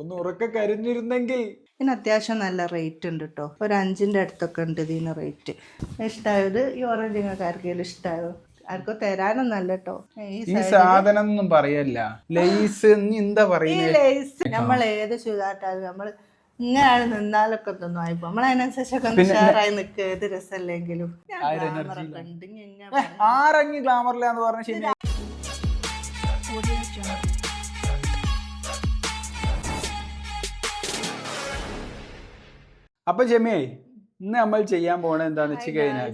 ഒന്ന് ഉറക്കെ കരിഞ്ഞിരുന്നെങ്കിൽ. ഇതിന് അത്യാവശ്യം നല്ല റേറ്റ് ഉണ്ട് കേട്ടോ ഒരു അഞ്ചിന്റെ അടുത്തൊക്കെ ഉണ്ട് ഇതിന് റേറ്റ് ഇഷ്ടമായത് ഈ ഓറഞ്ച് നിങ്ങൾക്ക് ആർക്കെങ്കിലും ഇഷ്ടമായോ ആർക്കോ നല്ല കേട്ടോ ഈ സാധനം ഒന്നും പറയല്ല. ലേസ് നീ എന്താ ഈ ലൈസ് നമ്മൾ ഏത് ചുതാട്ടാലും നമ്മൾ ഇങ്ങനെയാണ് നിന്നാലൊക്കെ ഒന്നും ആയിപ്പോ നമ്മൾ അതിനനുസരിച്ചൊക്കെ ഒന്ന് ഷെയറായി നിൽക്കുക ഏത് രസമല്ലെങ്കിലും. ഞാൻ glamour ഒക്കെ ഉണ്ട്. ഇനി ഇങ്ങനെ ആറങ്ങി ഗ്ലാമറിലാന്ന് പറഞ്ഞ ശരി. അപ്പൊ ജമിയായി ഇന്ന് നമ്മൾ ചെയ്യാൻ പോണ എന്താന്ന് വെച്ച് കഴിഞ്ഞാൽ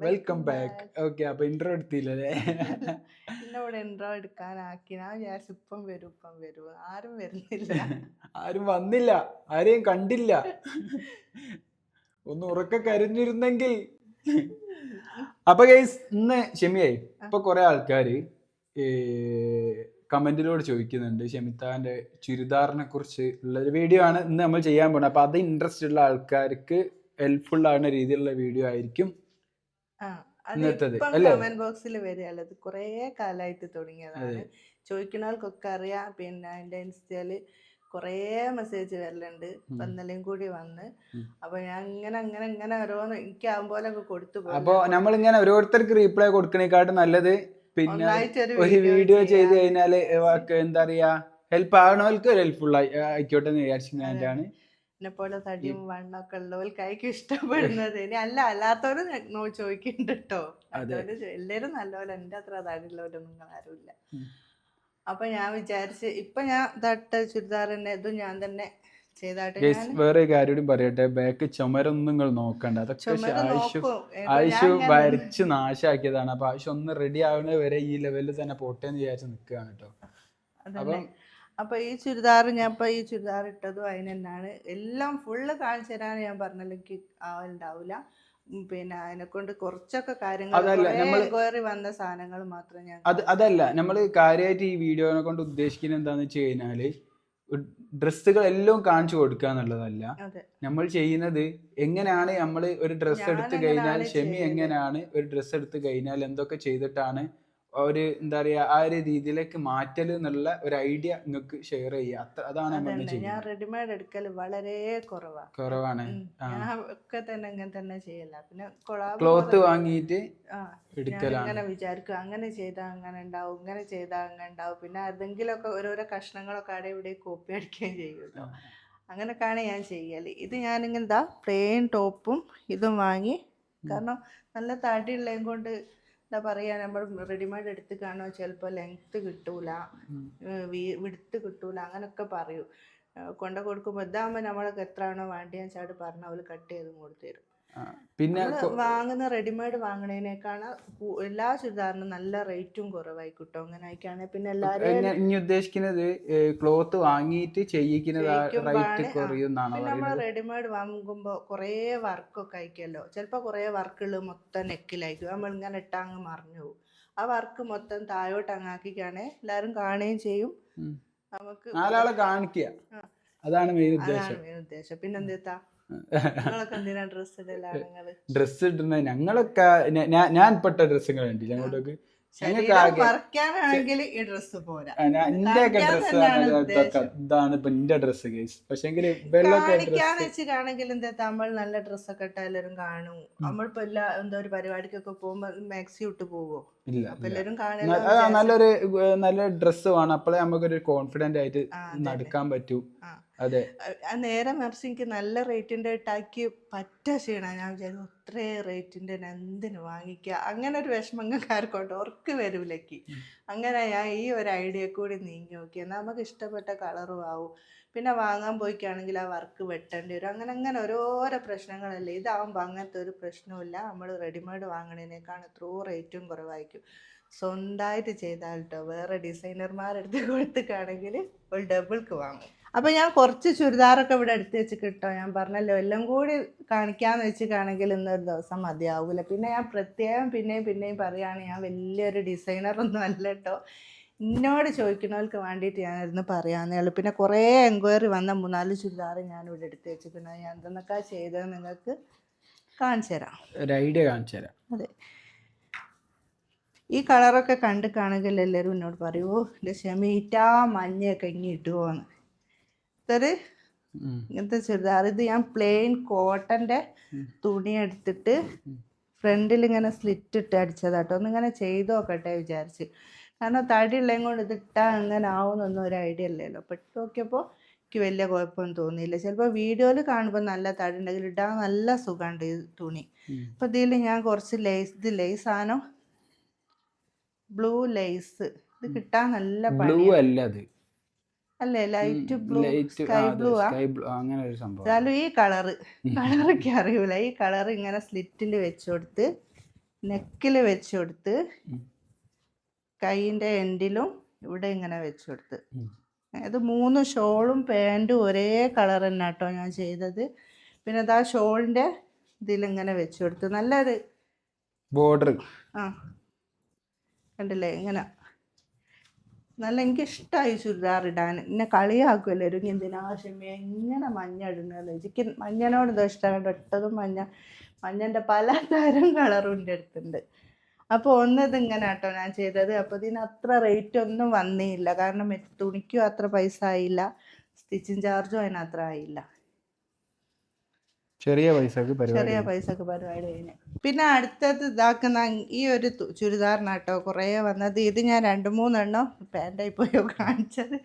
വെൽക്കം ബാക്ക് ഓക്കെ അപ്പൊ ഇൻട്രോ എടുത്തില്ലല്ലേ? എന്നോട് എൻട്രോ എടുക്കാനാക്കി. ഞാൻ വിചാരിച്ചു ഇപ്പം വരും ഇപ്പം വരും. ആരും വരുന്നില്ല. ആരും വന്നില്ല. ആരെയും കണ്ടില്ല. ഒന്ന് ഉറക്ക കരഞ്ഞിരുന്നെങ്കിൽ. അപ്പൊ ഗൈസ് ഇന്ന് ഷെമിയായി ഇപ്പൊ കുറെ ആൾക്കാര് കമന്റിലൂടെ ചോദിക്കുന്നുണ്ട് ഷെമിത്താന്റെ ചുരിദാറിനെ കുറിച്ച് ഉള്ള ഒരു വീഡിയോ ആണ് ഇന്ന് നമ്മൾ ചെയ്യാൻ പോകുന്നത്. അപ്പൊ അത് ഇൻട്രസ്റ്റ് ഉള്ള ആൾക്കാർക്ക് ഹെൽപ്ഫുൾ ആവുന്ന രീതിയിലുള്ള വീഡിയോ ആയിരിക്കും ഇന്നത്തേത്, കമന്റ് ബോക്സിൽ വരികയല്ല അത് കുറേ കാലമായിട്ട് തുടങ്ങിയതാണ്. ചോദിക്കുന്നവർക്കൊക്കെ അറിയാം. പിന്നെ എന്റെ ഇൻസ്റ്റയിൽ കുറേ മെസ്സേജ് വരലുണ്ട്. ഇപ്പൊ ഇന്നലെയും കൂടി വന്ന്. അപ്പൊ ഞാൻ അങ്ങനെ അങ്ങനെ ഇങ്ങനെ ഓരോന്ന് എനിക്കാവുമ്പോലൊക്കെ കൊടുത്തു പോകും അപ്പൊ നമ്മളിങ്ങനെ ഓരോരുത്തർക്ക് റീപ്ലൈ കൊടുക്കണേക്കാട്ടും നല്ലത് പിന്നെ ഒരു വീഡിയോ ചെയ്ത്. കഴിഞ്ഞാൽ എന്താ പറയാ ഹെൽപ്പ് ആവണവർക്ക് ഒരു ഹെൽപ്ഫുൾ ആയിക്കോട്ടെ എന്ന് വിചാരിച്ചിട്ടാണ് എന്നെ പോലെ തടിയും വണ്ണൊക്കെ ഉള്ളവർക്കായിരിക്കും ഇഷ്ടപ്പെടുന്നത്. ഇനി അല്ല അല്ലാത്തവരും നോ ചോദിക്കുന്നുണ്ട് കേട്ടോ എല്ലാവരും നല്ലപോലെ എന്റെ അത്ര തടിയുള്ളവരൊന്നും നിങ്ങൾ ആരുമില്ല. അപ്പൊ ഞാൻ വിചാരിച്ച് ഇപ്പൊ ഞാൻ തട്ട ചുരിദാറിന്റെ ഇതും ഞാൻ തന്നെ ഗൈസ് വേറെ കാര്യം പറയട്ടെ. ബാക്ക് ചുമരൊന്നും നിങ്ങൾ നോക്കണ്ട. അതൊക്കെ ആയുഷു ആയുഷു വരച്ച് നാശാക്കിയതാണ്. അപ്പൊ ആയുഷ് ഒന്ന് റെഡി ആവുന്നത് വരെ ഈ ലെവലിൽ തന്നെ പോട്ടേന്ന് വിചാരിച്ച് നിൽക്കുകയാണ് കേട്ടോ. അപ്പൊ ഈ ചുരിദാർ ഞാൻ ഇപ്പൊ ഈ ചുരിദാർ ഇട്ടതും അതിന് തന്നെയാണ് എല്ലാം ഫുള്ള് കാണിച്ചു തരാൻ ഞാൻ പറഞ്ഞല്ലെങ്കിൽ എനിക്ക് പിന്നെ അതിനെ കൊണ്ട് കുറച്ചൊക്കെ കാര്യങ്ങൾ കയറി നമ്മൾ വന്ന സാധനങ്ങൾ മാത്രം ഞാൻ അത് അതല്ല നമ്മൾ കാര്യമായിട്ട് ഈ വീഡിയോനെ കൊണ്ട് ഉദ്ദേശിക്കുന്നത് എന്താന്ന് വെച്ച് കഴിഞ്ഞാൽ ഡ്രസ്സുകൾ എല്ലാം കാണിച്ചു കൊടുക്കുക എന്നുള്ളതല്ല. നമ്മൾ ചെയ്യുന്നത് എങ്ങനെയാണ് നമ്മൾ ഒരു ഡ്രസ്സ് എടുത്തു കഴിഞ്ഞാൽ ഷെമി എങ്ങനെയാണ് ഒരു ഡ്രസ്സ് എടുത്തു കഴിഞ്ഞാൽ എന്തൊക്കെ ചെയ്തിട്ടാണ് ഒരു എന്താ പറയാ ആ ഒരു രീതിയിലേക്ക് മാറ്റൽ എന്നുള്ള ഒരു ഐഡിയ നിങ്ങൾക്ക് ഷെയർ ചെയ്യുക അത്ര അതാണ് ഞാൻ റെഡിമെയ്ഡ് എടുക്കൽ വളരെ കുറവാണ്. കുറവാണ്. ഞാൻ ഒക്കെ തന്നെ അങ്ങനെ തന്നെ ചെയ്യല. പിന്നെ ക്ലോത്ത് വാങ്ങിയിട്ട് അങ്ങനെ ഇങ്ങനെ വിചാരിക്കും അങ്ങനെ ചെയ്താൽ അങ്ങനെ ഉണ്ടാവും ഇങ്ങനെ ചെയ്താൽ അങ്ങനെ ഉണ്ടാവും പിന്നെ ഒക്കെ ഓരോരോ കഷ്ണങ്ങളൊക്കെ അവിടെ ഇവിടെ കോപ്പി അടിക്കുകയും ചെയ്യും കേട്ടോ അങ്ങനെയൊക്കെയാണ് ഞാൻ ചെയ്യൽ ഇത് ഞാനിങ്ങനെ ഇതാ പ്ലെയിൻ ടോപ്പും ഇതും വാങ്ങി. കാരണം നല്ല തടിയുള്ളതും കൊണ്ട് എന്താ പറയുക നമ്മൾ റെഡിമെയ്ഡ് എടുത്ത് കാണുമ്പോൾ ചിലപ്പോൾ ലെങ്ത്ത് കിട്ടൂല. വിടുത്ത് കിട്ടൂല അങ്ങനൊക്കെ പറയും കൊണ്ട കൊടുക്കുമ്പോൾ ഇതാകുമ്പോൾ നമ്മളൊക്കെ എത്രയാണോ വേണ്ടതെന്ന് വെച്ചാൽ പറഞ്ഞാൽ അവർ കട്ട് ചെയ്ത് കൊടുത്തു തരും. പിന്നെ വാങ്ങുന്ന റെഡിമെയ്ഡ് വാങ്ങണേനേക്കാണ് കൂ- എല്ലാ ചുരിദാറിനും നല്ല റേറ്റും കുറവായി കിട്ടും അങ്ങനെ ആയിക്കാണെ പിന്നെ എല്ലാരും ഇനി ഉദ്ദേശിക്കുന്നത് ക്ലോത്ത് വാങ്ങിയിട്ട് ചെയ്യിക്കുന്നത് റേറ്റ് നമ്മൾ റെഡിമെയ്ഡ് വാങ്ങുമ്പോൾ കുറേ വർക്കൊക്കെ ആയിക്കല്ലോ. ചിലപ്പോൾ കുറേ വർക്കുകൾ മൊത്തം നെക്കിലായിരിക്കും നമ്മൾ ഇങ്ങനെ മറിഞ്ഞു പോകും. ആ വർക്ക് മൊത്തം താഴോട്ട് അങ്ങാക്കിക്കാണെ എല്ലാരും കാണുകയും ചെയ്യും. നമുക്ക് നാലാളെ കാണിക്കുക. അതാണ് മെയിൻ ഉദ്ദേശം. ഡ്രസ് ഉദ്ദേശം. പിന്നെന്താ ഡ്രസ്സ് ഇടുന്ന. ഞങ്ങളൊക്കെ ഞാൻ പെട്ട ഡ്രസ്സുകൾ ഉണ്ട് ഞങ്ങളുടെ ഞങ്ങൾക്ക് ശരീരം ആകെ മറയ്ക്കാനാണെങ്കിൽ ഈ ഡ്രസ്സ് പോരാ. എന്റെ ഒക്കെ കാണിക്കാൻ ഡ്രസ്സ് തന്നെയാണ് ഇതൊക്കെ. ഉദ്ദേശം. ഇതാണ് ഇപ്പൊ എന്റെ ഡ്രസ്സ് കേസ് എന്താ നമ്മൾ നല്ല ഡ്രസ്സൊക്കെ ഇട്ടാ എല്ലാരും കാണും. നമ്മളിപ്പോ എല്ലാ എന്താ ഒരു പരിപാടിക്കൊക്കെ പോകുമ്പോ മാക്സി ഇട്ട് പോവോ? ഇല്ല നല്ലൊരു നല്ല ഡ്രസ്സ് വേണം. അപ്പോഴേ നമുക്കൊരു കോൺഫിഡന്റ് ആയിട്ട് നടക്കാൻ പറ്റൂ. നേരെ മറിച്ച് എനിക്ക് നല്ല റേറ്റിന്റെ ഇട്ടാക്കി പറ്റ ക്ഷീണ. ഞാൻ വിചാരിച്ചു ഇത്രേ റേറ്റിന്റെ എന്തിനു വാങ്ങിക്കുക അങ്ങനെ ഒരു വിഷമങ്ങൾക്കാർക്കുണ്ട് ഉറക്ക് വരൂലേക്ക്. അങ്ങനെ ഞാൻ ഈ ഒരു ഐഡിയ കൂടി നീങ്ങി നോക്കി. നമുക്ക് ഇഷ്ടപ്പെട്ട കളറും ആവും പിന്നെ വാങ്ങാൻ പോയിക്കാണെങ്കിൽ ആ വർക്ക് വെട്ടേണ്ടി വരും. അങ്ങനെ അങ്ങനെ ഓരോരോ പ്രശ്നങ്ങളല്ലേ. ഇതാവുമ്പോൾ അങ്ങനത്തെ ഒരു പ്രശ്നവുമില്ല. നമ്മൾ റെഡിമെയ്ഡ് വാങ്ങണതിനേക്കാൾ എത്രയോ റേറ്റും കുറവായിരിക്കും. സ്വന്തമായിട്ട് ചെയ്താൽ കേട്ടോ വേറെ ഡിസൈനർമാരെടുത്ത് കൊടുത്തിട്ടാണെങ്കിൽ ഒരു ഡബിൾക്ക് വാങ്ങും. അപ്പോൾ ഞാൻ കുറച്ച് ചുരിദാറൊക്കെ ഇവിടെ എടുത്ത് വെച്ച് കിട്ടോ ഞാൻ പറഞ്ഞല്ലോ എല്ലാം കൂടി കാണിക്കാന്ന് വെച്ചിട്ടാണെങ്കിൽ ഇന്നൊരു ദിവസം മതിയാവൂല. പിന്നെ ഞാൻ പ്രത്യേകം പിന്നെയും പിന്നെയും പറയുകയാണ് ഞാൻ വലിയൊരു ഡിസൈനറൊന്നും അല്ല കേട്ടോ എന്നോട് ചോദിക്കുന്നവർക്ക് വേണ്ടിയിട്ട് ഞാനിരുന്ന് പറയാന്നേ ഉള്ളൂ. പിന്നെ കുറേ എൻക്വയറി വന്ന മൂന്നാൽ ചുരിദാർ ഞാൻ ഇവിടെ എടുത്ത് വെച്ചിട്ടുണ്ട്. ഞാൻ എന്തെന്നൊക്കെ ചെയ്തത് നിങ്ങൾക്ക് കാണിച്ചു തരാം. ഒരു ഐഡിയ കാണിച്ചു തരാം. അതെ. ഈ കളറൊക്കെ കണ്ട് കാണെങ്കിൽ എല്ലാവരും എന്നോട് പറയൂ എന്റെ ക്ഷമീറ്റാ മഞ്ഞയൊക്കെ ഇങ്ങി ഇട്ടുപോന്ന് ഇതൊരു. ഇങ്ങനത്തെ ചുരിദാർ ഇത് ഞാൻ പ്ലെയിൻ കോട്ടന്റെ തുണി എടുത്തിട്ട് ഫ്രണ്ടിൽ ഇങ്ങനെ സ്ലിറ്റ് ഇട്ട് അടിച്ചതാട്ടോ ഒന്നിങ്ങനെ ചെയ്ത് നോക്കട്ടെ വിചാരിച്ച്. കാരണം തടി ഉള്ളതും കൊണ്ട് ഇത് ഇട്ടാൽ അങ്ങനെ ആവുമെന്നൊന്നും ഒരു ഐഡിയ അല്ലല്ലോ അപ്പോൾ ഇട്ട് നോക്കിയപ്പോൾ എനിക്ക് വലിയ കുഴപ്പമൊന്നും തോന്നിയില്ല. ചിലപ്പോൾ വീഡിയോയിൽ കാണുമ്പോൾ നല്ല തടി ഉണ്ടെങ്കിൽ ഇടാൻ നല്ല സുഖമുണ്ട് ഈ തുണി. അപ്പൊ അപ്പോൾ ഇതിൽ ഞാൻ കുറച്ച് ലേസ് ഇത് ലേസ് ആണോ ബ്ലൂ ലേസ് ഇത് കിട്ടാൻ നല്ല ബ്ലൂ പണി അല്ല അത്. അല്ലേ? ലൈറ്റ് ബ്ലൂ സ്കൈ ബ്ലൂ ആ അങ്ങനെ ഒരു സംഭവം. എന്നാലും ഈ കളറ് കളറൊക്കെ അറിയൂല. ഈ കളർ ഇങ്ങനെ സ്ലിറ്റിൽ വെച്ച് കൊടുത്ത് നെക്കിൽ വെച്ച് കൊടുത്ത്. കൈയിന്റെ എൻഡിലും ഇവിടെ ഇങ്ങനെ വെച്ച് കൊടുത്ത്. ഇത് മൂന്ന് ഷോളും പാന്റും ഒരേ കളർ തന്നെ കേട്ടോ ഞാൻ ചെയ്തത്. പിന്നെ അതാ ഷോളിന്റെ ഇതിലിങ്ങനെ വെച്ച് കൊടുത്ത് നല്ലൊരു ബോർഡർ. ആ. കണ്ടില്ലേ? ഇങ്ങനെ നല്ല എനിക്ക് ഇഷ്ടമായി ചുരിദാർ ഇടാൻ. എന്നെ കളിയാക്കുമല്ലോ ഒരു എന്തിനാ എങ്ങനെ മഞ്ഞ ഇടുന്നത് എനിക്ക് മഞ്ഞനോട് ഇതോ ഇഷ്ടമാണ്. ഇട്ടതും മഞ്ഞ. മഞ്ഞന്റെ പല തരം കളറും എന്റെ അടുത്തുണ്ട്. അപ്പോൾ ഒന്നത് ഇങ്ങനെ കേട്ടോ ഞാൻ ചെയ്തത്. അപ്പോൾ ഇതിന് അത്ര റേറ്റ് ഒന്നും വന്നില്ല. കാരണം തുണിക്കും അത്ര പൈസ ആയില്ല. സ്റ്റിച്ചിങ് ചാർജും അതിനത്ര ആയില്ല. ചെറിയ പൈസക്ക് ചെറിയ പൈസക്ക് പരിപാടി കഴിഞ്ഞു. പിന്നെ അടുത്തത് ഇതാക്കുന്ന ഈ ഒരു ചുരിദാറിനാട്ടോ കുറേ വന്നത് ഇത് ഞാൻ രണ്ട് മൂന്നെണ്ണം പാന്റായി പോയോ കാണിച്ചത്.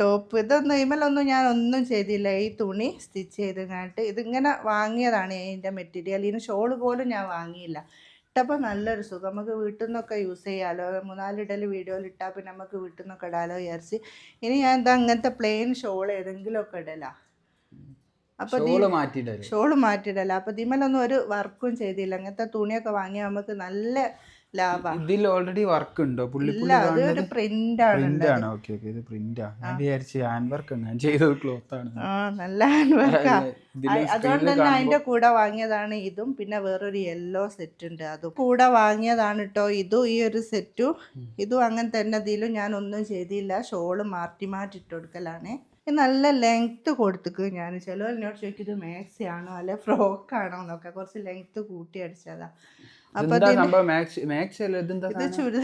ടോപ്പ് ഇതൊന്നും ഇമലൊന്നും ഞാൻ ഒന്നും ചെയ്തില്ല. ഈ തുണി സ്റ്റിച്ച് ചെയ്ത് കാണിട്ട് ഇതിങ്ങനെ വാങ്ങിയതാണ് ഇതിന്റെ മെറ്റീരിയൽ. ഇതിന് ഷോൾ പോലും ഞാൻ വാങ്ങിയില്ല. ഇട്ടപ്പോൾ നല്ലൊരു സുഖം. നമുക്ക് വീട്ടിൽ നിന്നൊക്കെ യൂസ് ചെയ്യാമല്ലോ മൂന്നാലിടൽ വീഡിയോയിൽ ഇട്ടാൽ പിന്നെ നമുക്ക് വീട്ടിൽ നിന്നൊക്കെ ഇടാമല്ലോ വിചാരിച്ച്. ഇനി ഞാൻ എന്താ അങ്ങനത്തെ പ്ലെയിൻ ഷോൾ ഏതെങ്കിലുമൊക്കെ ഇടലാ. അപ്പോൾ ഷോൾ മാറ്റിയിടല. അപ്പൊ ദിമലൊന്നും ഒരു വർക്കും ചെയ്തില്ല. അങ്ങനത്തെ തുണിയൊക്കെ വാങ്ങിയാൽ നമുക്ക് നല്ല ലാഭമാണ് ഇതിൽ ഓൾറെഡി വർക്ക് ഉണ്ടോ? പുള്ളി ഇല്ല പുള്ളി അത് ഒരു കാണുന്നത് പ്രിന്റ് ആണ് പ്രിന്റ് ആണ് ഓക്കെ ഓക്കെ ഇത് പ്രിന്റാ. ഞാൻ വിചാരിച്ചു ഹാൻഡ് വർക്ക് ഞാൻ ചെയ്തത് ക്ലോത്ത് ആണ്. ആ നല്ല ഹാൻഡ് വർക്കാ ഇതിൽ അതുകൊണ്ട് തന്നെ അതിന്റെ കൂടെ വാങ്ങിയതാണ് ഇതും. പിന്നെ വേറൊരു യെല്ലോ സെറ്റ് ഉണ്ട് അതും. കൂടെ വാങ്ങിയതാണ് കേട്ടോ ഇതും ഈ ഒരു സെറ്റും ഇതും അങ്ങനെ തന്നെ ഇതിലും ഞാൻ ഒന്നും ചെയ്തില്ല. ഷോൾ മാറ്റി മാറ്റി ഇട്ട് കൊടുക്കലാണ്. നല്ല ലെങ്ത്ത് കൊടുത്തിക്ക്. ഞാൻ ചിലവർ എന്നോട് ചോദിക്കും ഇത് മാക്സി ആണോ അല്ലെ ഫ്രോക്ക് ആണോ? എന്നൊക്കെ. കുറച്ച് ലെങ്ത്ത് കൂട്ടി അടിച്ചതാ. അപ്പൊ ഇത്?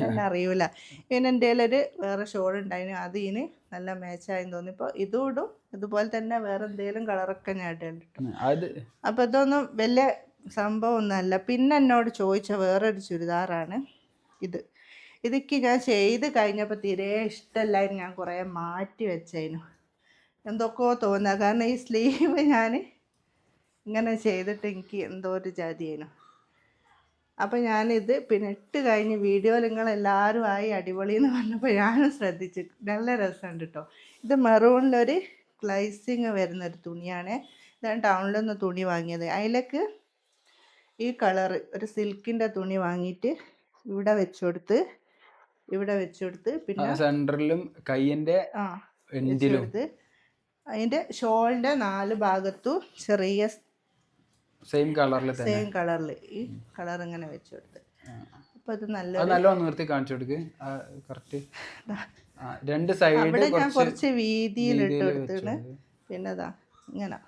എന്ന് അറിയൂല. പിന്നെ എന്റെ ഒരു വേറെ ഷോൾ ഉണ്ടായിന് അത് ഇനി നല്ല മാച്ചായെന്ന് തോന്നി. ഇപ്പോൾ ഇതും ഇടും. ഇതുപോലെ തന്നെ വേറെ എന്തെങ്കിലും കളറൊക്കെ ഞാൻ ഇടേണ്ടിട്ടു അപ്പൊ അപ്പോൾ ഇതൊന്നും വലിയ സംഭവം ഒന്നുമല്ല പിന്നെ എന്നോട് ചോദിച്ച വേറൊരു ചുരിദാറാണ് ഇത്. ഇതൊക്കെ ഞാൻ ചെയ്ത് കഴിഞ്ഞപ്പോൾ തീരെ ഇഷ്ടമല്ലായിരുന്നു ഞാൻ കുറേ മാറ്റി വെച്ചതിനു എന്തൊക്കെയോ തോന്നുക കാരണം ഈ സ്ലീവ് ഞാൻ ഇങ്ങനെ ചെയ്തിട്ട് എനിക്ക് എന്തോ ഒരു ജാതിയേനു. അപ്പോൾ ഞാനിത് പിന്നെ ഇട്ട് കഴിഞ്ഞ് വീഡിയോയിൽ നിങ്ങളെല്ലാവരും ആയി അടിപൊളി എന്ന് പറഞ്ഞപ്പോൾ ഞാനും ശ്രദ്ധിച്ചു. നല്ല രസമുണ്ട് കേട്ടോ ഇത് മെറൂണിലൊരു ഗ്ലൈസിങ് വരുന്നൊരു തുണിയാണ്. ഇതാണ് ടൗണിൽ നിന്ന് തുണി വാങ്ങിയത്. അതിലേക്ക് ഈ കളറ് ഒരു സിൽക്കിന്റെ തുണി വാങ്ങിയിട്ട് ഇവിടെ വെച്ച് കൊടുത്ത് ഇവിടെ വെച്ചെടുത്ത് പിന്നെ സെന്ററിലും കൈയിന്റെ ആ വെച്ച് എൻഡിലും കൊടുത്ത് നാല് ഭാഗത്തു ചെറിയ സെയിം കളറിൽ സെയിം കളറിൽ ഈ കളർ ഇങ്ങനെ വെച്ചെടുത്ത്. അപ്പോൾ ഇത് നല്ല നല്ലോണം നിർത്തി കാണിച്ചു കൊടുക്ക്. കറക്റ്റ് രണ്ട് സൈഡ് അവിടെ ഞാൻ കുറച്ച് വീതിയിൽ ഇട്ട് കൊടുത്തിട്ട് പിന്നെ ഇതാ ഇങ്ങനെ.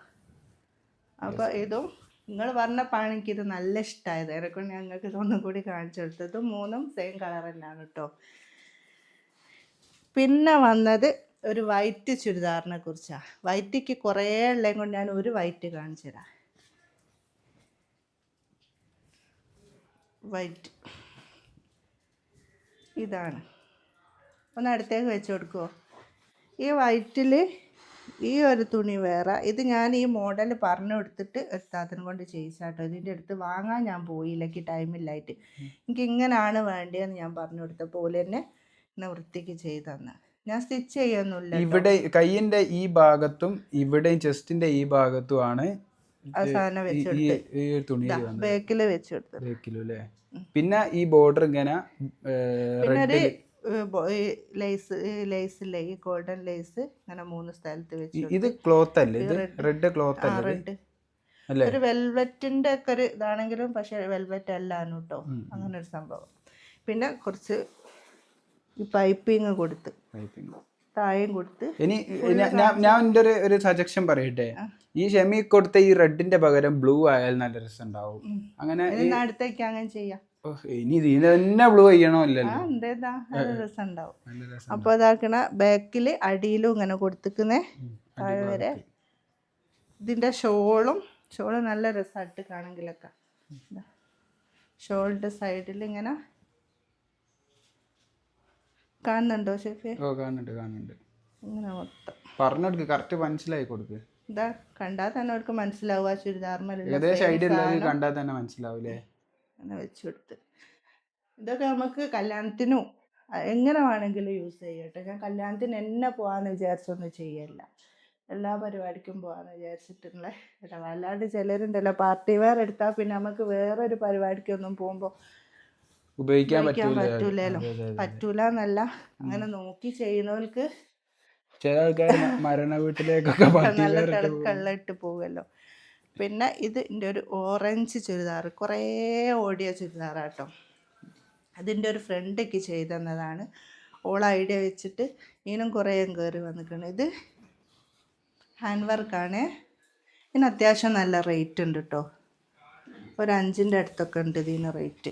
അപ്പോൾ ഇതും നിങ്ങൾ പണിക്ക് ഇത് നല്ല ഇഷ്ടമായത് ഏറെക്കൊണ്ട് ഞങ്ങൾക്ക് ഇതൊന്നും കൂടി കാണിച്ചു കൊടുത്തത് മൂന്നും സെയിം കളർ തന്നെയാണ് കേട്ടോ. പിന്നെ വന്നത് ഒരു വൈറ്റ് ചുരിദാറിനെ കുറിച്ചാണ് വൈറ്റിക്ക് കുറേ ഉള്ളതും കൊണ്ട് ഞാൻ ഒരു വൈറ്റ് കാണിച്ചു തരാം. വൈറ്റ് ഇതാണ്. ഒന്ന് അടുത്തേക്ക് വെച്ച് കൊടുക്കുമോ ഈ വൈറ്റിൽ ഈ ഒരു തുണി വേറെ. ഇത് ഞാൻ ഈ മോഡൽ പറഞ്ഞു കൊടുത്തിട്ട് എടുത്താത്തിനെ കൊണ്ട് ചെയ്യിച്ചാട്ടോ. ഇതിന്റെ അടുത്ത് വാങ്ങാൻ ഞാൻ പോയില്ല. എനിക്ക് ടൈമില്ലായിട്ട് എനിക്ക് ഇങ്ങനെയാണ് വേണ്ടതെന്ന് ഞാൻ പറഞ്ഞു കൊടുത്ത പോലെ തന്നെ എന്നെ വൃത്തിക്ക് ചെയ്ത് തന്ന. ഞാൻ സ്റ്റിച്ച് ചെയ്യൊന്നുമില്ല ഇവിടെ കൈയിന്റെ ഈ ഭാഗത്തും ഇവിടെയും ചെസ്റ്റിന്റെ ഈ ഭാഗത്തുമാണ് അവസാനം ഈ- വെച്ച് ഈ ഒരു തുണി വന്നത്. ബേക്കിൽ വെച്ച് കൊടുത്തത് ബേക്കിലും പിന്നെ ഈ ബോർഡർ ഇങ്ങനെ ലേസ് ലേസില്ലേ ഈ ഗോൾഡൻ ലേസ് ഇങ്ങനെ മൂന്ന് സ്ഥലത്ത് വെച്ച് ഇത് ക്ലോത്ത് അല്ലേ? ഇത് റെഡ്. ക്ലോത്ത് അല്ലേ റെഡ്. ഒരു വെൽവെറ്റിന്റെ ഒക്കെ ഒരു ഇതാണെങ്കിലും പക്ഷെ വെൽവെറ്റ് അല്ലാന്നു കേട്ടോ. അങ്ങനെ ഒരു സംഭവം. പിന്നെ കുറച്ച് ഈ പൈപ്പിങ് കൊടുത്ത്. തായം താഴെയും കൊടുത്ത് ഇനി ഞാൻ എന്റെ ഒരു ഒരു സജഷൻ പറയട്ടെ? ഈ ഷെമി കൊടുത്ത ഈ റെഡിന്റെ പകരം ബ്ലൂ ആയാൽ നല്ല രസം ഉണ്ടാവും അങ്ങനെ അടുത്തേക്ക് അങ്ങനെ ചെയ്യാം. ഇനി ഇതിന് തന്നെ ബ്ലൂ ചെയ്യണോ ഇല്ലല്ലോ? രസം ഉണ്ടാവും അപ്പൊ അതാക്കണ ബാക്കിൽ അടിയിലും ഇങ്ങനെ കൊടുത്തിക്കുന്നേ. താഴെ വരെ. ഇതിന്റെ ഷോളും ഷോൾ നല്ല രസമായിട്ട് കാണെങ്കിലൊക്കെ ഷോളിന്റെ സൈഡിൽ ഇങ്ങനെ കാണുന്നുണ്ടോ ഷെഫി? ഓ കാണുന്നുണ്ട് കാണുന്നുണ്ട്. ഇങ്ങനെ മൊത്തം. പറഞ്ഞെടുക്ക് കറക്റ്റ് മനസ്സിലായി കൊടുക്ക്. ഇതാ കണ്ടാൽ തന്നെ അവർക്ക് മനസ്സിലാവുക ചുരിദാർമല്ലേ ഏകദേശം ഐഡിയ കണ്ടാൽ തന്നെ മനസ്സിലാവൂലേ അങ്ങനെ വെച്ച് കൊടുത്ത്. ഇതൊക്കെ നമുക്ക് കല്യാണത്തിനും എങ്ങനെ വേണമെങ്കിലും യൂസ് ചെയ്യട്ടെ. ഞാൻ കല്യാണത്തിന് എന്നെ പോകാമെന്ന് വിചാരിച്ചൊന്നും ചെയ്യല്ല. എല്ലാ പരിപാടിക്കും പോകാമെന്ന് വിചാരിച്ചിട്ടുള്ള. അല്ലാണ്ട് ചിലരുണ്ടല്ലോ പാർട്ടി വെയർ എടുത്താൽ പിന്നെ നമുക്ക് വേറൊരു പരിപാടിക്കൊന്നും പോകുമ്പോൾ ഉപയോഗിക്കാൻ ഉപയോഗിക്കാൻ പറ്റൂല. പറ്റൂലല്ലോ. പറ്റൂല എന്നല്ല അങ്ങനെ നോക്കി ചെയ്യുന്നവർക്ക് ചില ആൾക്കാർ മരണ വീട്ടിലേക്കൊക്കെ നല്ല ഇട്ട് പോകുമല്ലോ പിന്നെ ഇത് എന്റെ ഒരു ഓറഞ്ച് ചുരിദാർ കുറേ ഓടിയ ചുരിദാറാട്ടോ. അതിന്റെ ഒരു ഫ്രണ്ടൊക്കെ ചെയ്തെന്നതാണ് ഓൾ ഐഡിയ വെച്ചിട്ട് ഇതിനും കുറേ കയറി വന്നിട്ടുണ്ട് ഇത് ഹാൻഡ് വർക്കാണ് ഇതിന് അത്യാവശ്യം നല്ല റേറ്റ് ഉണ്ട് കേട്ടോ ഒരു അഞ്ചിന്റെ അടുത്തൊക്കെ ഉണ്ട് ഇതിന് റേറ്റ്.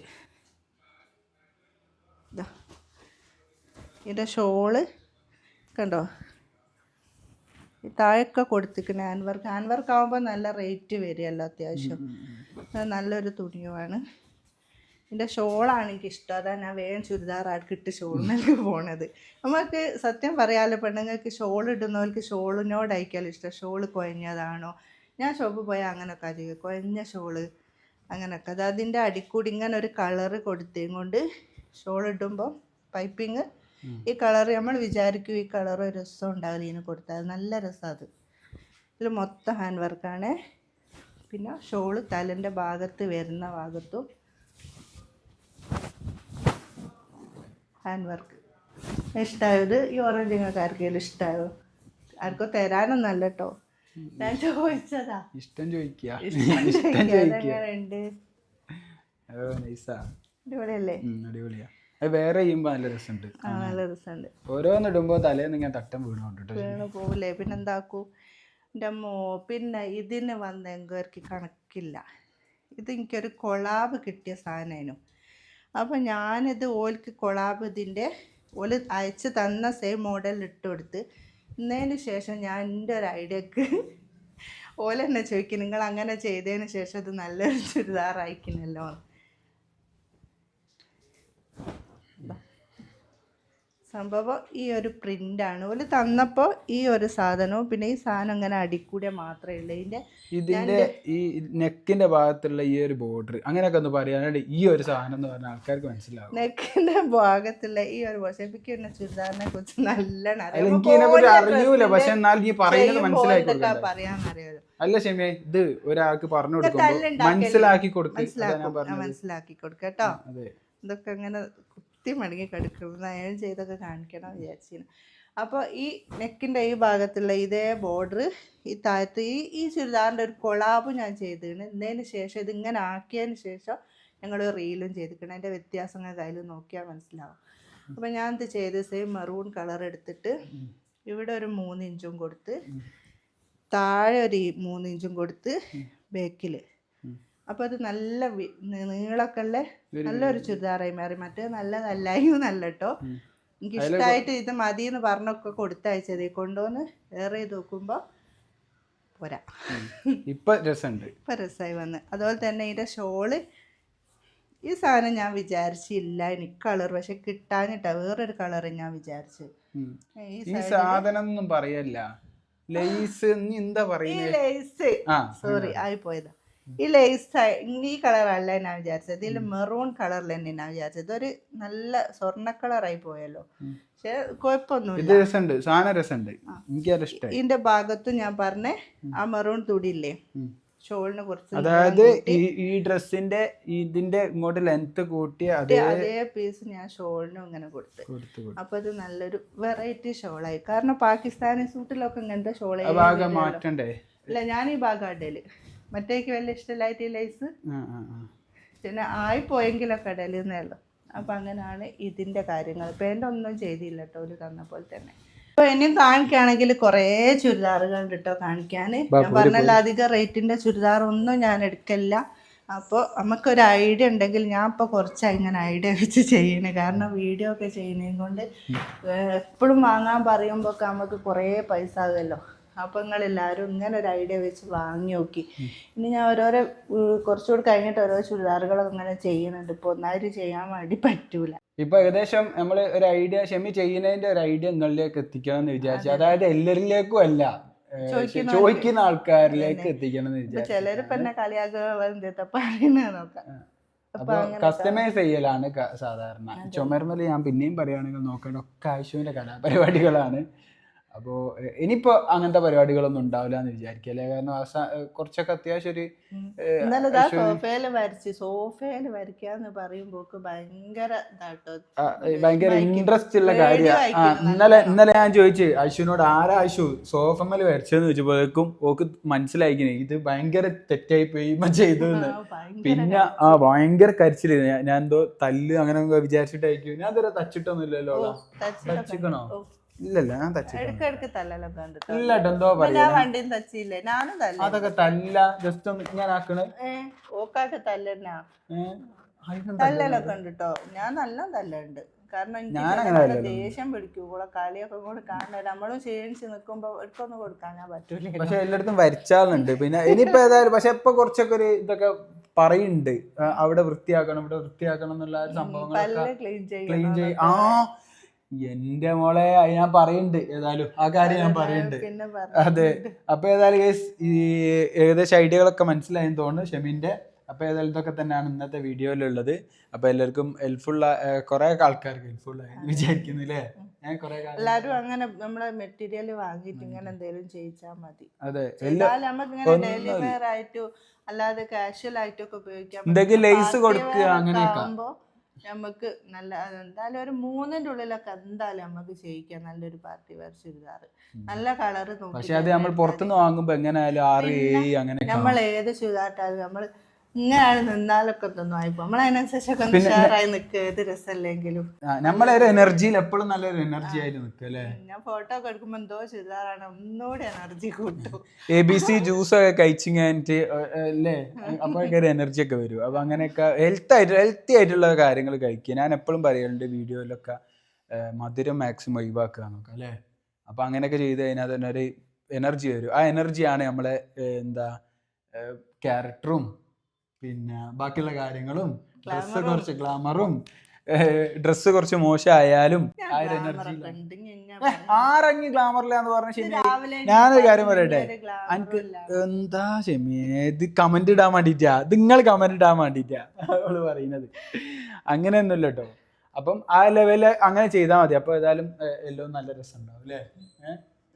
ഇതാ. ഇതിന്റെ ഷോൾ കണ്ടോ? ഈ താഴൊക്കെ കൊടുത്തിരിക്കുന്ന ഹാൻഡ് വർക്ക് ഹാൻഡ് വർക്ക് ആകുമ്പോൾ നല്ല റേറ്റ് വരികയല്ലോ അത്യാവശ്യം. അത് നല്ലൊരു തുണിയുമാണ്. എന്റെ ഷോളാണ് എനിക്ക് ഇഷ്ടം അതാ ഞാൻ വേഗം ചുരിദാറാക്കി ഇട്ട് ഷോളിനൊക്കെ പോണത്. നമുക്ക് സത്യം പറയാമല്ലോ പെണ്ണുങ്ങൾക്ക് ഷോൾ ഇടുന്നവർക്ക് ഷോളിനോടായിരിക്കാലും ഇഷ്ടം? ഷോൾ കുഴഞ്ഞതാണോ? ഞാൻ ഷോപ്പ് പോയാൽ അങ്ങനെയൊക്കെ അധികം കുഴഞ്ഞ ഷോൾ അങ്ങനെയൊക്കെ അത് അതിന്റെ അടിക്കൂടി ഇങ്ങനെ ഒരു കളറ് കൊടുത്തേം കൊണ്ട് ഷോൾ ഇടുമ്പോൾ പൈപ്പിങ് ഈ കളർ നമ്മൾ വിചാരിക്കും ഈ കളർ ഒരു രസം ഉണ്ടാവില്ല ഇതിന് കൊടുത്താൽ. നല്ല രസം അത്. ഇതിൽ മൊത്തം ഹാൻഡ് വർക്കാണ് പിന്നെ ഷോൾ തലന്റെ ഭാഗത്ത് വരുന്ന ഭാഗത്തും ഹാൻഡ് വർക്ക് ഇഷ്ടമായത് ഈ ഓറഞ്ച് നിങ്ങൾക്ക് ആർക്കെങ്കിലും ഇഷ്ടമായോ ആർക്കോ തരാനൊന്നല്ല കേട്ടോ ഞാൻ ചോദിച്ചതാ. ഇഷ്ടം ചോദിക്കുക ഇഷ്ടം ചോദിക്കുക. അടിപൊളിയല്ലേ? അടിപൊളിയാ. അത് വേറെ ചെയ്യുമ്പോ നല്ല രസമുണ്ട്. നല്ല രസമുണ്ട്. ഓരോന്നിടുമ്പോ തലേന്ന് ഇങ്ങനെ തട്ടം വീണോണ്ട് വീണ് പോവില്ലേ പിന്നെ എന്താക്കൂ? എന്റെ അമ്മോ പിന്നെ ഇതിന് വന്ന എങ്കർക്ക് കണക്കില്ല. ഇത് എനിക്കൊരു കൊളാബ് കിട്ടിയ സാധനമായിരുന്നു അപ്പൊ ഞാനിത് ഓൽക്ക് കൊളാബ് ഇതിന്റെ ഓൽ അയച്ച് തന്ന സെയിം മോഡൽ ഇട്ട് കൊടുത്ത് ഇന്നതിന് ശേഷം ഞാൻ എന്റെ ഒരു ഐഡിയക്ക് ഓലെന്നെ ചോദിക്കും നിങ്ങൾ അങ്ങനെ ചെയ്തതിന് ശേഷം ഇത് നല്ലൊരു ചുരിദാർ അയക്കണല്ലോ സംഭവം ഈ ഒരു പ്രിന്റാണ് ഓൽ തന്നപ്പോൾ ഈ ഒരു സാധനവും പിന്നെ ഈ സാധനം ഇങ്ങനെ അടിക്കൂടെ മാത്രമേ ഉള്ളൂ. ഇതിന്റെ ഇതിന്റെ ഈ നെക്കിന്റെ ഭാഗത്തുള്ള ഈ ഒരു ബോർഡർ അങ്ങനെയൊക്കെ ഒന്ന് പറയാനായിട്ട് ഈ ഒരു സാധനം എന്ന് പറഞ്ഞ ആൾക്കാർക്ക് മനസ്സിലാവും. നെക്കിന്റെ ഭാഗത്തുള്ള ഈ ഒരു പിന്നെ ചുരിദാറിനെ കുറിച്ച് നല്ലോണം അറിയൂല. പക്ഷെ എന്നാൽ ഈ പറയുന്നത് മനസ്സിലാക്കി പറയാന്നറിയാലോ. അല്ല ക്ഷമേ ഇത് ഒരാൾക്ക് പറഞ്ഞു കൊടുക്കുമ്പോൾ മനസ്സിലാക്കി കൊടുക്കുക മനസ്സിലാക്കും. മനസ്സിലാക്കി കൊടുക്കുക കേട്ടോ. അതെ. ഇതൊക്കെ അങ്ങനെ കുത്തി മടങ്ങി കിടക്കുന്നത് അയൺ ചെയ്തൊക്കെ കാണിക്കണം വിചാരിച്ചിരുന്നു. അപ്പോൾ ഈ നെക്കിന്റെ ഈ ഭാഗത്തുള്ള ഇതേ ബോർഡർ ഈ താഴത്ത് ഈ ഈ ചുരിദാറിന്റെ ഒരു കൊളാബ് ഞാൻ ചെയ്തിരുന്നു. എന്നതിന് ശേഷം ഇതിങ്ങനെ ആക്കിയതിന് ശേഷം ഞങ്ങൾ റീലും ചെയ്തിരിക്കണം. അതിന്റെ വ്യത്യാസങ്ങൾ കയ്യിൽ നോക്കിയാൽ മനസ്സിലാവും. അപ്പോൾ ഞാൻ ഇത് ചെയ്ത് സെയിം മെറൂൺ കളർ എടുത്തിട്ട് ഇവിടെ ഒരു മൂന്ന് ഇഞ്ചും കൊടുത്ത് താഴെ ഒരു മൂന്നിഞ്ചും കൊടുത്ത് ബേക്കിൽ അപ്പോൾ അത് നല്ല നീളൊക്കെ ഉള്ള നല്ലൊരു ചുരിദാറായി മാറി. മറ്റേ നല്ലതല്ലായും നല്ല കേട്ടോ എനിക്ക് ഇഷ്ടമായിട്ട് ഇത് മതി എന്ന് പറഞ്ഞൊക്കെ കൊടുത്തയച്ചത്. കൊണ്ടുവന്ന് ഏറെ ചെയ്ത് നോക്കുമ്പോൾ പോരാ. ഇപ്പൊ രസമുണ്ട് ഇപ്പം രസമായി വന്ന്. അതുപോലെ തന്നെ ഇതിന്റെ ഷോൾ ഈ സാധനം ഞാൻ വിചാരിച്ചില്ല. എനിക്ക് കളർ പക്ഷെ കിട്ടാഞ്ഞിട്ടാ. വേറൊരു കളർ ഞാൻ വിചാരിച്ചു. ഈ സാധനം ഒന്നും പറയല്ല. ലേസ് എന്താ സോറി ആയിപ്പോയതാ. ഈ ലേസ് ഈ കളറല്ല ഞാൻ വിചാരിച്ചത്. ഇതിൽ മെറൂൺ കളറിൽ തന്നെ ഞാൻ വിചാരിച്ചത്. ഇതൊരു നല്ല സ്വർണ കളറായി പോയല്ലോ. പക്ഷെ കുഴപ്പമൊന്നുമില്ല. ഇത് രസമുണ്ട്. സാധനം രസമുണ്ട്. എനിക്ക് ഇതിന്റെ ഭാഗത്തും ഞാൻ പറഞ്ഞേ ആ മെറൂൺ തുടിയില്ലേ? ഷോളിനെ കുറിച്ച് അതായത് ഈ ഈ ഡ്രസ്സിന്റെ ഇതിന്റെ ഇങ്ങോട്ട് ലെങ്ത് കൂട്ടി അതേ അതേ പീസ് ഞാൻ ഷോളിനും ഇങ്ങനെ കൊടുത്തു. അപ്പൊ ഇത് നല്ലൊരു വെറൈറ്റി ഷോളായി കാരണം പാകിസ്ഥാനി സൂട്ടിലൊക്കെ ഇങ്ങനത്തെ ഷോളേ ആ ഭാഗം മാറ്റണ്ടേ? അല്ല ഞാൻ ഈ ഭാഗം ഇടൽ. മറ്റേക്ക് വലിയ ഇഷ്ടമില്ലായിട്ട് ഈ ലൈസ് പിന്നെ ആയിപ്പോയെങ്കിലൊക്കെ ഇടലെന്നേ ഉള്ളൂ. അപ്പം അങ്ങനെയാണ് ഇതിന്റെ കാര്യങ്ങൾ. ഇപ്പം എന്റെ ഒന്നും ചെയ്തില്ല കേട്ടോ ഒരു തന്ന പോലെ തന്നെ. അപ്പോൾ ഇനിയും കാണിക്കുകയാണെങ്കിൽ കുറേ ചുരിദാറുകൾ കേട്ടോ കാണിക്കാൻ? ഞാൻ പറഞ്ഞല്ലോ അധികം റേറ്റിന്റെ ചുരിദാർ ഒന്നും ഞാൻ എടുക്കില്ല അപ്പോൾ നമുക്കൊരു ഐഡിയ ഉണ്ടെങ്കിൽ ഞാൻ ഇപ്പോൾ കുറച്ച് ഇങ്ങനെ ഐഡിയ വെച്ച് ചെയ്യണേ. കാരണം വീഡിയോ ഒക്കെ ചെയ്യുന്നതും കൊണ്ട് എപ്പോഴും വാങ്ങാൻ പറയുമ്പോൾ ഒക്കെ നമുക്ക് കുറേ പൈസ ആകുമല്ലോ അപ്പോൾ നിങ്ങളെല്ലാവരും ഇങ്ങനെ ഒരു ഐഡിയ വെച്ച് വാങ്ങി നോക്കി. ഇനി ഞാൻ ഓരോരോ കുറച്ചുകൂടി കഴിഞ്ഞിട്ട് ഓരോ ചുരിദാറുകളൊക്കെ ഇങ്ങനെ ചെയ്യുന്നുണ്ട്. ഇപ്പോൾ ഒന്നായിട്ട് ചെയ്യാൻ വേണ്ടി പറ്റൂല. ഇപ്പൊ ഏകദേശം നമ്മൾ ഒരു ഐഡിയ ക്ഷമി ചെയ്യുന്നതിന്റെ ഒരു ഐഡിയ നിങ്ങളിലേക്ക് എത്തിക്കണം എന്ന് വിചാരിച്ചു അതായത് എല്ലാവരിലേക്കും അല്ല ചോദിക്കുന്ന ആൾക്കാരിലേക്ക് എത്തിക്കണം എന്ന് വിചാരിച്ചു. ചിലരിപ്പോ എന്നെ കളിയാക്കുക എന്താ പറയുന്നത് നോക്കാം. അപ്പൊ അപ്പൊ കസ്റ്റമൈസ് ചെയ്യലാണ് സാധാരണ. ചുമർമല ഞാൻ പിന്നെയും പറയുകയാണെങ്കിൽ നോക്കേണ്ട ഒക്കെ ആവശ്യമില്ല കലാപരിപാടികളാണ്. അപ്പോൾ ഇനിയിപ്പോ അങ്ങനത്തെ പരിപാടികളൊന്നും ഉണ്ടാവില്ല എന്ന് വിചാരിക്കുക അല്ലേ? കാരണം കുറച്ചൊക്കെ അത്യാവശ്യം ഒരു ഏ, ഇന്നലെ ഇതാ ഐശ്വര്യ- സോഫയിൽ വരച്ച് സോഫയിൽ വരയ്ക്കാന്ന് പറയുമ്പോക്ക് ഭയങ്കര ഭയങ്കര ഇൻട്രസ്റ്റ് ഉള്ള കാര്യമാണ് ഇന്നലെ ഇന്നലെ ഞാൻ ചോദിച്ചു അശ്വിനോട് ആരാ അശു സോഫമ്മൽ വരച്ചെന്ന് ചോദിച്ചപ്പോഴേക്കും ഓക്ക് മനസ്സിലായിക്കണേ ഇത് ഭയങ്കര തെറ്റായി പോയി ഇമ്മ ചെയ്തു പിന്നെ ആ ഭയങ്കര കരച്ചിൽ ഞാൻ എന്തോ തല്ല് അങ്ങനെ വിചാരിച്ചിട്ടായിരിക്കും. ഞാൻ ഇതുവരെ തച്ചിട്ടൊന്നുമില്ലല്ലോ തച്ചിക്കണോ? ഇല്ലല്ല ഞാൻ ഇല്ല ട്ടോ, എന്തോ ഇപ്പൊ പറയാ വണ്ടിയും തച്ചില്ലേ ഞാനും തല്ല അതൊക്കെ തല്ല ജസ്റ്റ് ഒന്ന് ഞാൻ ആക്കണ്. ഏ ഓക്കാക്ക് തല്ലെന്നാ. ഏഹ് അതിനെന്താ? തല്ലലൊക്കെ ഉണ്ട് കേട്ടോ ഞാൻ നല്ല തല്ലുണ്ട് കാരണം എനിക്ക് ഞാനങ്ങനെ ചിലപ്പോൾ തല്ലലൊന്നും ദേഷ്യം പിടിക്കും. കൂടെ കളിയൊക്കെ കൂടെ കാണാൻ നമ്മളും ക്ഷീണിച്ച് നിൽക്കുമ്പോ എടുക്കൊന്നും കൊടുക്കാൻ ഞാൻ പക്ഷെ എല്ലായിടത്തും വരച്ചാളുണ്ട്. പിന്നെ ഇനിയിപ്പോ ഏതായാലും പക്ഷെ ഇപ്പൊ കുറച്ചൊക്കെ ഒരു ഇതൊക്കെ പറയുന്നുണ്ട്. ആ, അവിടെ വൃത്തിയാക്കണം ഇവിടെ വൃത്തിയാക്കണം എന്നുള്ള ഒരു സംഭവങ്ങളൊക്കെ പല്ല് ക്ലീൻ ചെയ്യും ആ എന്റെ മോളെ അത് ഞാൻ പറയുന്നുണ്ട് ഏതായാലും ആ കാര്യം ഞാൻ പറയുന്നുണ്ട് അതെ അപ്പൊ ഏതായാലും ഗൈസ് ഈ ഏകദേശം ഐഡിയകളൊക്കെ മനസ്സിലായെന്ന് തോന്നുന്നു ഷെമിന്റെ. അപ്പൊ ഏതായാലും ഇതൊക്കെ തന്നെയാണ് ഇന്നത്തെ വീഡിയോയിലുള്ളത്. അപ്പൊ എല്ലാവർക്കും ഹെൽപ്ഫുൾ കുറെ ആൾക്കാർക്ക് ഹെൽപ്ഫുൾ ആയി വിചാരിക്കുന്നു അല്ലേ എല്ലാരും അങ്ങനെ നമ്മളെ മെറ്റീരിയൽ വാങ്ങിയിട്ട് ഇങ്ങനെ എന്തെങ്കിലും ചെയ്യിച്ചാൽ മതി. അതെ നമുക്ക് ഇങ്ങനെ ഡെയിലി വെയർ ആയിട്ടും അല്ലാതെ കാഷ്വൽ ആയിട്ടൊക്കെ ഉപയോഗിക്കാം എന്തെങ്കിലും ലേസ് കൊടുക്കുക, അങ്ങനെയൊക്കെ. നമുക്ക് നല്ല എന്തായാലും ഒരു മൂന്നിന്റെ ഉള്ളിലൊക്കെ എന്തായാലും നമുക്ക് ചെയ്യിക്കാം നല്ലൊരു പാർട്ടി വെയർ ചുരിദാർ നല്ല കളറ് പക്ഷേ അത് നമ്മൾ പുറത്തുനിന്ന് വാങ്ങുമ്പോൾ എങ്ങനെയായാലും ആറ് ഏഴ് അങ്ങനെ നമ്മൾ ഏത് ചുരിദാറിട്ടാലും നമ്മൾ ഇങ്ങനെയാണ് നിന്നാലൊക്കെ ഒന്നും ആയിപ്പോ നമ്മളതിനനുസരിച്ചൊക്കെ ഒന്ന് ഷെയറായി നിൽക്കുക ഏത് രസമല്ലെങ്കിലും നമ്മളെ ഒരു എനർജിയിൽ എപ്പോഴും നല്ലൊരു എനർജി ആയിട്ട് നിൽക്കും അല്ലേ? ഞാൻ ഫോട്ടോ ഒക്കെ എടുക്കുമ്പോ എന്തോ ചെയ്താറാണ് ഒന്നുകൂടി എനർജി കൂട്ടും. എ ബി സി ജ്യൂസ് ഒക്കെ കഴിച്ചു കഴിഞ്ഞിട്ട് അല്ലേ? അപ്പോഴൊക്കെ ഒരു എനർജി ഒക്കെ വരും. അപ്പൊ അങ്ങനെയൊക്കെ ഹെൽത്ത് ആയിട്ട് ഹെൽത്തി ആയിട്ടുള്ള കാര്യങ്ങൾ കഴിക്കുക. ഞാൻ എപ്പോഴും പറയലുണ്ട് വീഡിയോയിലൊക്കെ മധുരം മാക്സിമം ഒഴിവാക്കുക നോക്കാം അല്ലേ? അപ്പൊ അങ്ങനെയൊക്കെ ചെയ്ത് കഴിഞ്ഞാൽ തന്നെ ഒരു എനർജി വരും. ആ എനർജിയാണ് നമ്മളെ എന്താ ക്യാരക്ടറും പിന്നെ ബാക്കിയുള്ള കാര്യങ്ങളും ഡ്രസ്സ് കുറച്ച് ഗ്ലാമറും ഡ്രസ്സ് കുറച്ച് മോശമായാലും ആ ഒരു എനർജി glamour ഒക്കെ എന്ന് ആറങ്ങി പറഞ്ഞ ശരി ഞാനൊരു കാര്യം പറയട്ടെ? ഇല്ല. എന്താ ഷെമിയെ ഇത് കമന്റ് ഇടാൻ വേണ്ടിട്ടാ ഇത് നിങ്ങൾ കമന്റ് ഇടാൻ വേണ്ടിട്ടാ അവൾ പറയുന്നത്. അങ്ങനെയൊന്നുമില്ല കേട്ടോ. അപ്പം ആ ലെവലിൽ അങ്ങനെ ചെയ്താൽ മതി. അപ്പൊ ഏതായാലും എല്ലാം നല്ല രസം ഉണ്ടാവും അല്ലേ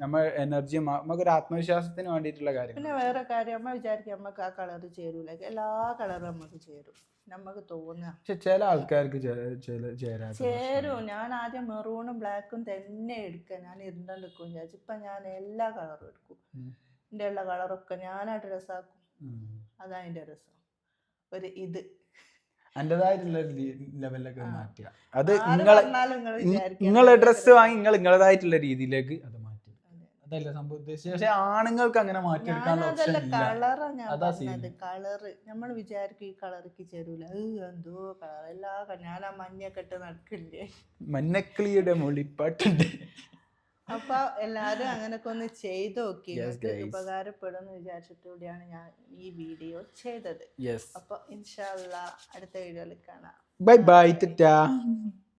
ഏഹ്? എനർജി എനർജി നമുക്കൊരു ആത്മവിശ്വാസത്തിന് വേണ്ടിയിട്ടുള്ള കാര്യം പിന്നെ വേറെ കാര്യം നമ്മൾ വിചാരിക്കും നമുക്ക് ആ കളർ ചേരൂല. എല്ലാ കളറും നമുക്ക് ചേരും. നമുക്ക് തോന്നുക പക്ഷെ ചില ആൾക്കാർക്ക് ചേരും. ഞാൻ ആദ്യം മെറൂണും ബ്ലാക്കും തന്നെ എടുക്കുക ഞാൻ ഇരുണ്ടെടുക്കും വിചാരിച്ചു. ഇപ്പൊ ഞാൻ എല്ലാ കളറും എടുക്കും. എന്റെ ഉള്ള കളറൊക്കെ ഞാനായിട്ട് രസമാക്കും അതാണ് അതാ അതിന്റെ രസം. ഒരു ഇത്. ലെവലിലൊക്കെ മാറ്റുക. അത് നിങ്ങളെ ഡ്രസ് നിങ്ങളെ ഡ്രസ്സ് വാങ്ങി നിങ്ങൾ നിങ്ങളതായിട്ടുള്ള രീതിയിലേക്ക് അതെ. അതല്ല സംഭവം ഉദ്ദേശിച്ചത് പക്ഷെ ആണുങ്ങൾക്ക് അങ്ങനെ മാറ്റിയെടുക്കാനുള്ള ഓപ്ഷൻ ഇല്ല കളറാ ഞാൻ അതാ പറഞ്ഞത് കളറ് നമ്മൾ വിചാരിക്കും ഈ കളർക്ക് ചേരൂല. ഏഹ്, എന്തോ കളർ എല്ലാ ക- ഞാൻ ആ മഞ്ഞൊക്കെ ഇട്ട് നടക്കില്ലേ? മഞ്ഞക്കിളിയുടെ മൊളിപ്പാട്ടുണ്ട് അപ്പൊ എല്ലാരും അങ്ങനൊക്കെ ഒന്ന് ചെയ്ത് നോക്കി. Yes, നിങ്ങൾക്ക് guys. ഉപകാരപ്പെടും വിചാരിച്ചിട്ടുകൂടിയാണ് ഞാൻ ഈ വീഡിയോ ചെയ്തത്. യെസ് അപ്പൊ ഇൻഷാല്ല അടുത്ത വീഡിയോയിൽ കാണാം. ബൈ ബൈ തെറ്റാ